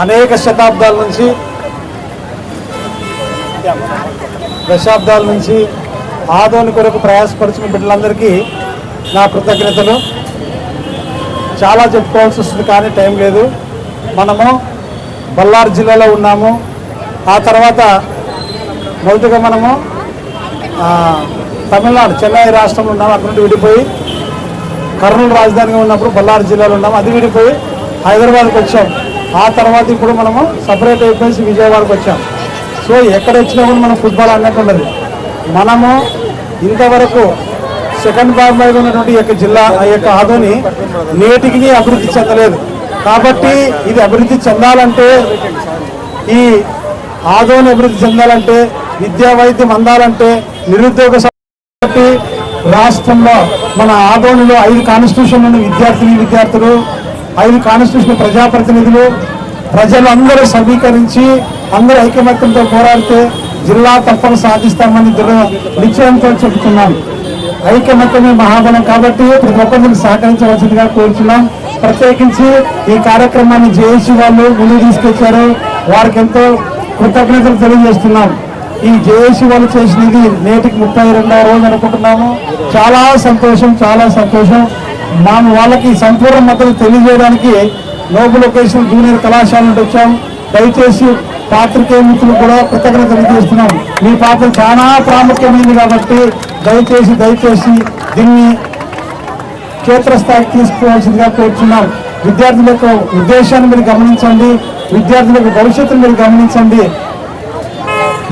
అనేక శతాబ్దాల నుంచి దశాబ్దాల నుంచి ఆదోని కొరకు ప్రయాసపరిచిన బిడ్డలందరికీ నా కృతజ్ఞతలు. చాలా చెప్పుకోవాల్సి వస్తుంది కానీ టైం లేదు. మనము బళ్ళారి జిల్లాలో ఉన్నాము. ఆ తర్వాత మొదటిగా మనము తమిళనాడు చెన్నై రాష్ట్రంలో ఉన్నాము. అక్కడ నుండి విడిపోయి కర్నూలు రాజధానిగా ఉన్నప్పుడు బళ్ళారి జిల్లాలో ఉన్నాము. అది విడిపోయి హైదరాబాద్కి వచ్చాం. ఆ తర్వాత ఇప్పుడు మనము సపరేట్ అయిపోయి విజయవాడకి వచ్చాం. సో ఎక్కడ వచ్చినా కూడా మనం ఫుట్బాల్ అన్నట్టు ఉండదు. మనము ఇంతవరకు సెకండ్ భాగంలో ఉన్నటువంటి యొక్క జిల్లా ఆ యొక్క ఆదోని నేటికి అభివృద్ధి చెందలేదు. కాబట్టి ఇది అభివృద్ధి చెందాలంటే ఈ ఆదోని అభివృద్ధి చెందాలంటే విద్యా వైద్యం అందాలంటే నిరుద్యోగ రాష్ట్రంలో మన ఆదోనిలో ఐదు కాన్స్టిట్యూషన్ ఉన్న విద్యార్థిని విద్యార్థులు ఐదు కాన్స్టిట్యూషన్ ప్రజాప్రతినిధులు ప్రజలందరూ సమీకరించి అందరూ ఐకమత్యంతో పోరాడితే జిల్లా తప్పని సాధిస్తామని దృఢ నిశ్చయంతో చెబుతున్నాం ఐకమత్యమే మహాబలం కాబట్టి ప్రతి ఒక్కరిని సహకరించవలసిందిగా కోరుతున్నాం ప్రత్యేకించి ఈ కార్యక్రమాన్ని జేఏసీ వాళ్ళు ముందు తీసుకొచ్చారు. వారికి ఎంతో కృతజ్ఞతలు తెలియజేస్తున్నాం. ఈ జేఏసీ వాళ్ళు చేసినది నేటికి ముప్పై రెండవ రోజు అనుకుంటున్నాము. చాలా సంతోషం చాలా సంతోషం. మనం వాళ్ళకి సంపూర్ణ మద్దతు తెలియజేయడానికి నోబుల్ ఒకేషన్ జూనియర్ కళాశాల నుండి వచ్చాం. దయచేసి పాత్రికేయ మిత్రులు కూడా కృతజ్ఞత తెలియజేస్తున్నాం. మీ పాత్ర చాలా ప్రాముఖ్యమైనది కాబట్టి దయచేసి దయచేసి దీన్ని క్షేత్రస్థాయికి తీసుకోవాల్సిందిగా కోరుతున్నాం విద్యార్థుల యొక్క ఉద్దేశాన్ని మీరు గమనించండి. విద్యార్థుల యొక్క భవిష్యత్తును మీరు గమనించండి.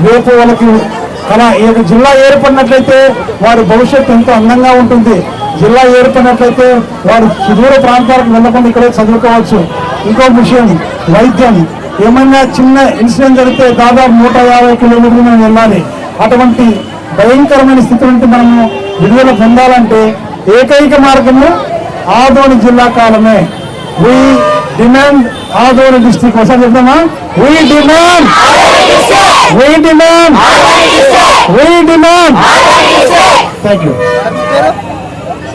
రేపు వాళ్ళకి కళ ఈ జిల్లా ఏర్పడినట్లయితే వారి భవిష్యత్తు ఎంతో అందంగా ఉంటుంది. జిల్లా ఏర్పడినట్లయితే వారు సుదూర ప్రాంతాలకు వెళ్ళకుండా ఇక్కడే చదువుకోవచ్చు. ఇంకో విషయం వైద్యం. ఏమైనా చిన్న ఇన్సిడెంట్ జరిగితే దాదాపు నూట యాభై కిలోమీటర్లు మనం వెళ్ళాలి. అటువంటి భయంకరమైన స్థితి నుండి మనము విడుదల పొందాలంటే ఏకైక మార్గము ఆదోని జిల్లా కాలమే. వి డిమాండ్ ఆదోని డిస్టిక్ ఒకసారి చెప్తామా we demand we demand we demand thank you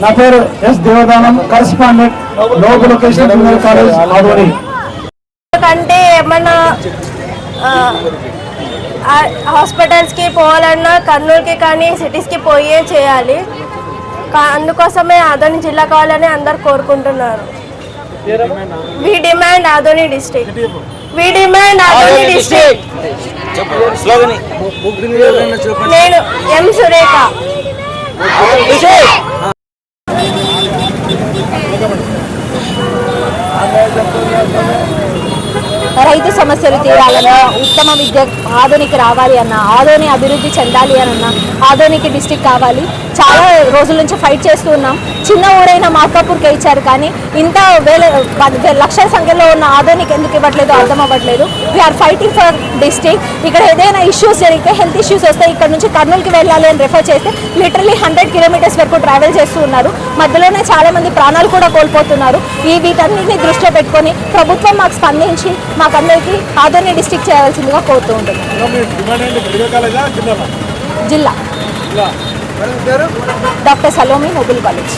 నా పేరు S Devadanam correspondent local location junior college Adoni. కంటే ఏమన్నా హాస్పిటల్స్కి పోవాలన్నా కర్నూలుకి కానీ సిటీస్కి పోయే చేయాలి. అందుకోసమే ఆదోని జిల్లా కావాలని అందరు కోరుకుంటున్నారు. We demand Adoni district. We demand Adoni district. నేను ఎం సురేఖ. ಹಾಗಾಗಿ రైతు సమస్యలు తీరాలన్నా ఉత్తమ విద్య ఆధోనికి రావాలి అన్న ఆధోని అభివృద్ధి చెందాలి అన్న ఆధోనికి డిస్టిక్ కావాలి. చాలా రోజుల నుంచి ఫైట్ చేస్తూ ఉన్నాం. చిన్న ఊరైన మార్కాపూర్కి ఇచ్చారు కానీ ఇంత వేల లక్షల సంఖ్యలో ఉన్న ఆధోనికి ఎందుకు ఇవ్వట్లేదు అర్థం అవ్వట్లేదు. వీఆర్ ఫైటింగ్ ఫర్ డిస్టిక్ ఇక్కడ ఏదైనా ఇష్యూస్ జరిగితే హెల్త్ ఇష్యూస్ వస్తే ఇక్కడ నుంచి కర్నూలుకి వెళ్ళాలి అని రిఫర్ చేస్తే లిటరలీ హండ్రెడ్ కిలోమీటర్స్ వరకు ట్రావెల్ చేస్తూ ఉన్నారు. మధ్యలోనే చాలామంది ప్రాణాలు కూడా కోల్పోతున్నారు. ఈ వీటన్నిటిని దృష్టిలో పెట్టుకొని ప్రభుత్వం మాకు స్పందించి మాకందరికీ ఆదోని డిస్టిక్ చేయాల్సిందిగా కోరుతూ ఉంటుంది జిల్లా. Doctor Salome noble college.